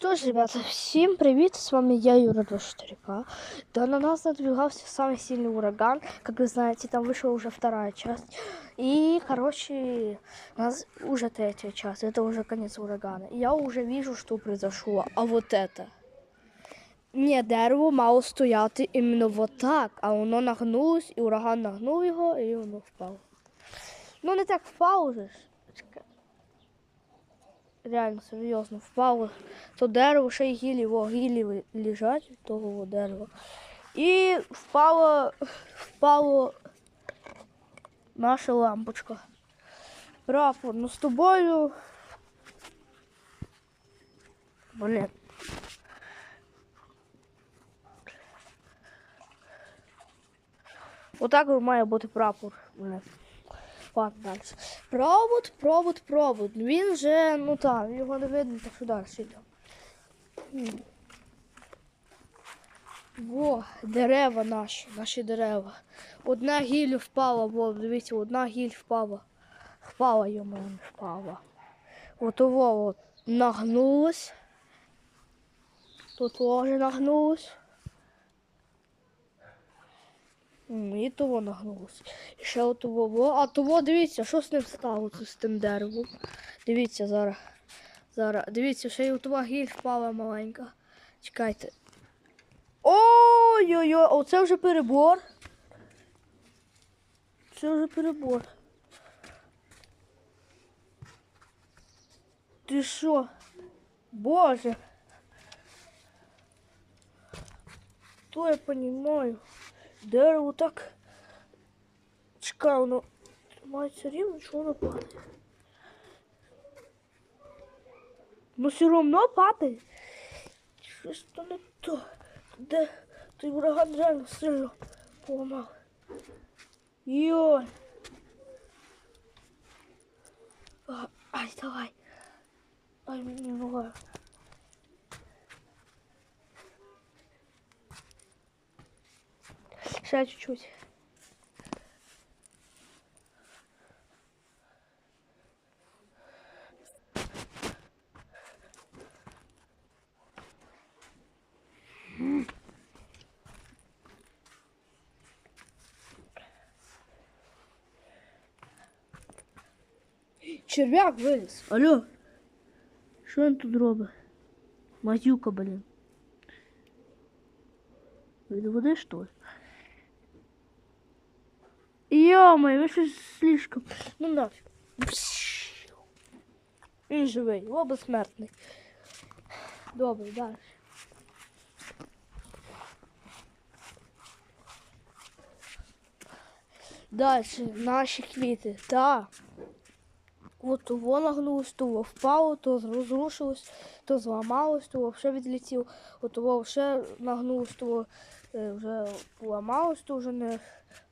Что ж, ребята, всем привет, с вами я, Юра 24К. Да, на нас надвигался самый сильный ураган, как вы знаете, там вышла уже вторая часть. И, короче, у нас уже третья часть, это уже конец урагана. И я уже вижу, что произошло, а вот это. Ні, дерево мало стояти іменно вот так, а воно нагнулось, і ураган нагнув його, і воно впало. Ну, не так впало же ж. Чекай. Реально, серйозно, впало. То дерево, ще й гілі, во, гілі лежать, того дерева. І впало, впало наша лампочка. Прапор, ну з тобою. Блін. Отак має бути прапор. Блін. Ладно, далі. Провод, провод, провод. Він вже, ну так, його не видно, так що далі йдемо. Во, дерева наші, наші дерева. Одна гіль впала, во, дивіться, одна гіль впала. Впала йому, впала. От того нагнулось. Тут теж нагнулось. І того нагнулося. І ще от того. А того, дивіться, що з ним сталося з тим деревом. Дивіться зараз. Зараз. Дивіться, ще й от того гіль впала маленька. Чекайте. Ой-ой-ой, оце вже перебор. Це вже перебор. Ти що? Боже. То я понимаю. Дерево так. Чекай, воно тримається рівно, що воно падає. Ну все одно падає. Щось то не то. Де той ураган реально сильно поламав. Йой. Ай, давай. Ай, мені нога. Ще чуть-чуть. Черв'як виліз. Алло. Що він тут робить? Мазюка, блін. Від води, що ли? Йо-моє, ви щось слишком. Ну нафіг. Він живий, о, безсмертний. Добре, далі. Далі, наші квіти. Так. От того нагнулось, то впало, то розрушилось, то зламалось, то вже відлетів, от того вже нагнулось, то е, вже поламалось, то вже не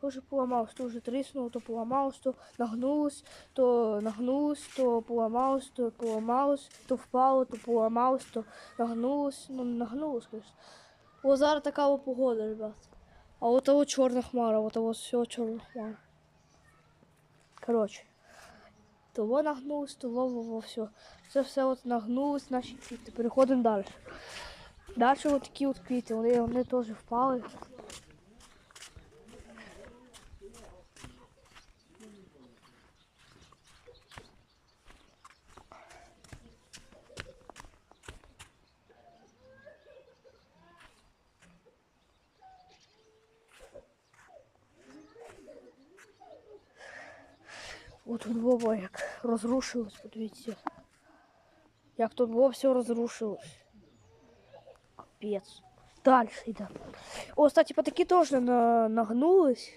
вже поламалось, то вже тріснуло, то поламалось, то нагнулось, то нагнулось, то поламалось, то поламалось, то впало, то поламалось, то нагнулось, ну нагнулось, звісно. О, зараз така погода, ребят. А от того чорна хмара, от того все чорна хмара. Коротше. Того нагнулось, того все. Це все от нагнулось, наші квіти. Переходимо далі. Далі от такі от квіти, вони, вони теж впали. От тут Вова як розрушилось, подивіться. Як тут Вова все розрушилось. Капець. Далі йде. О, кстати, такі теж на, нагнулись.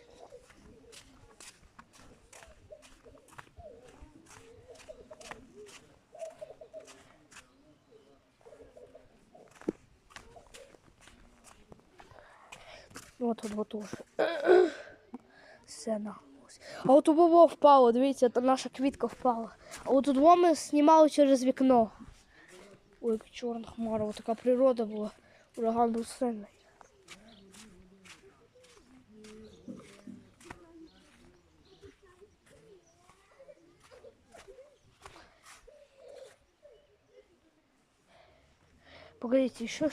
Вот тут вот. Все нагнулось. А от у Вова впало, дивіться, та наша квітка впала. А от во ми знімали через вікно. Ой, чорна хмара, от така природа була. Ураган був сильний. Погодите, еще?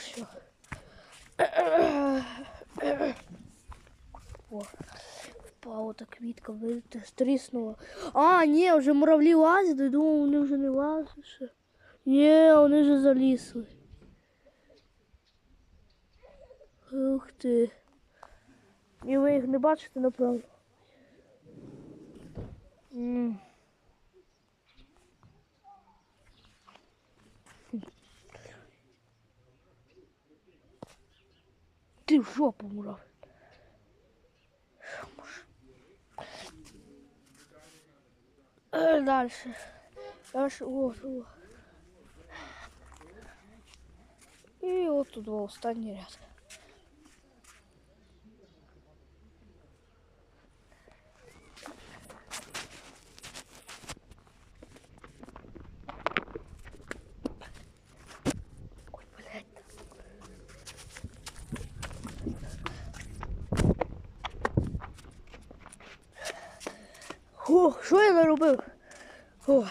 О, впала та квітка, видите, стріснула. А, ні, вже муравлі лазять, я думав, вони вже не лазять ще. Ні, вони вже залізли. Ух ти. І ви їх не бачите, напевно. Ти в жопу мурав. Е, Дальше. Дальше. Вот, вот. І от тут два останній ряд. Ой, блядь. О, що я наробив? О,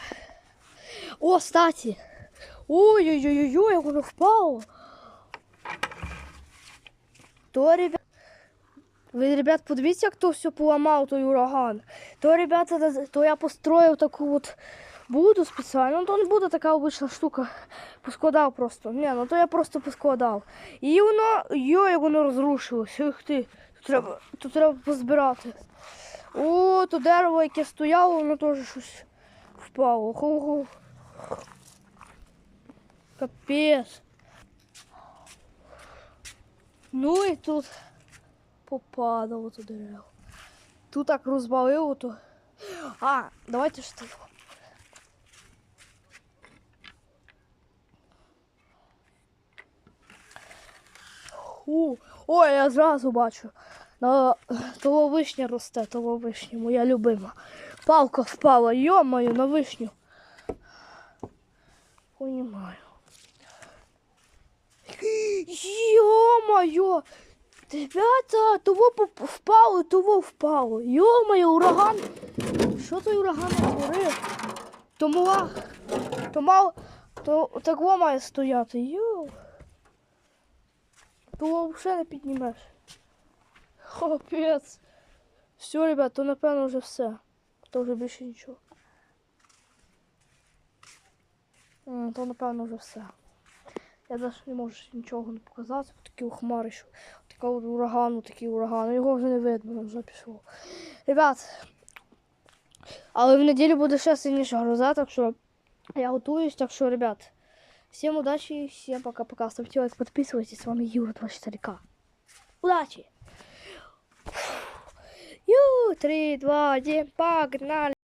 О статі. Ой-ой-ой, як воно впало. То, ребят, ви, ребят, подивіться, як то все поламав той ураган. То, ребята, то я построїв таку от буду спеціально. Ну, то не буде така обична штука. Поскладав просто. Ні, ну то я просто поскладав. І воно, йой, як воно розрушилось. Ух ти. Тут треба, тут треба позбирати. О, то дерево, яке стояло, воно теж щось впало. Хо-хо. Капець. Ну і тут попадало то дерево. Тут так розбавило то. А, давайте ж. Фу. Ой, я зразу бачу. На того вишня росте, того вишня, моя любима. Палка впала, йомаю, на вишню. Понімаю. Йо-моє! Ребята, того впало, того впало. Йо-моє, ураган. Що той ураган натворив? То мала, то мав, то так має стояти. Йо. То взагалі не піднімеш. Капець. Все, ребят, то напевно вже все. То вже більше нічого. То напевно вже все. Я навіть не можу нічого не показати. Такі хмари, що така от ураган, такий ураган. Його вже не видно, вже пішов. Ребят, але в неділю буде ще сильніша гроза, так що я готуюсь, так що, ребят, всім удачі, всім пока-пока. Ставте лайк, підписуйтесь. З вами Юра 24К. Удачи! 3, 2, 1, погнали!